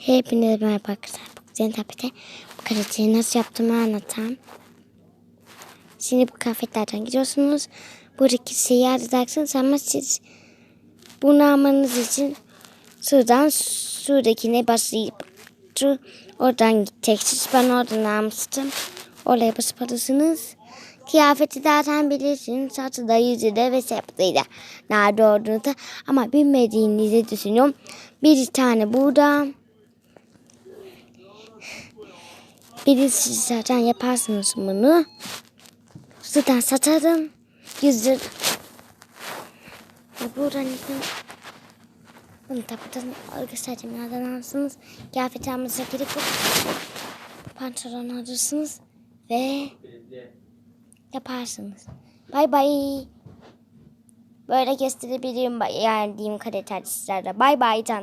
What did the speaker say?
Hepinize merhaba arkadaşlar. Bugün tapete bu karaciğeri nasıl yaptığımı anlatacağım. Şimdi bu kıyafetlerden gidiyorsunuz. Buradaki şeyi arayacaksınız ama siz bunu almanız için şuradan şuradakine şu oradan gideceksiniz. Ben oradan almıştım. Oraya basıp alırsınız. Kıyafeti zaten bilirsiniz. Saçı da yüzü de ve sepeti de nerede olduğunu da. Ama bilmediğinizi düşünüyorum. Bir tane burada. Birisi zaten yaparsınız bunu. Zaten satarım. Yüzü. Buradan izin. Bunu tapıdan göstereceğim nereden alırsınız. Kıyafet almanıza gerek yok. Pantolon alırsınız. Ve yaparsınız. Bay bay. Böyle gösterebilirim yani diyeyim kalite sizlere. Bay bay can.